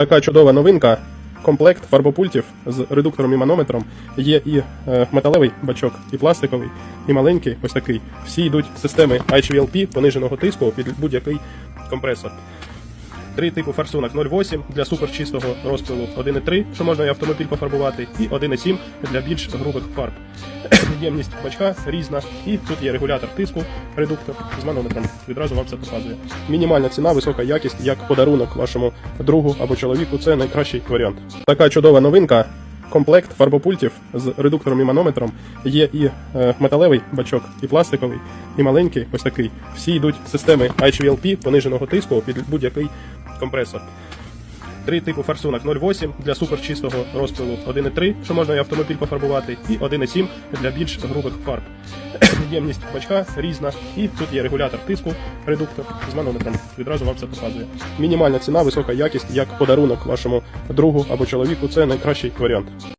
Така чудова новинка. Комплект фарбопультів з редуктором і манометром. Є і е, металевий бачок, і пластиковий, і маленький, ось такий. Всі йдуть системи HVLP пониженого тиску під будь-який компресор. Три типу форсунок 0,8 для суперчистого розпилу 1,3, що можна і автомобіль пофарбувати, і 1,7 для більш грубих фарб. Ємність бачка різна, і тут є регулятор тиску, редуктор з манометром. Відразу вам це показує. Мінімальна ціна, висока якість, як подарунок вашому другу або чоловіку. Це найкращий варіант. Така чудова новинка. Комплект фарбопультів з редуктором і манометром. Є і е, металевий бачок, і пластиковий, і маленький, ось такий. Всі йдуть системи HVLP пониженого тиску під будь-який компресор. Три типу форсунок 0,8 для суперчистого розпилу 1,3, що можна і автомобіль пофарбувати, і 1,7 для більш грубих фарб. Ємність бачка різна, і тут є регулятор тиску, редуктор з манометром. Відразу вам це показує. Мінімальна ціна, висока якість, як подарунок вашому другу або чоловіку. Це найкращий варіант.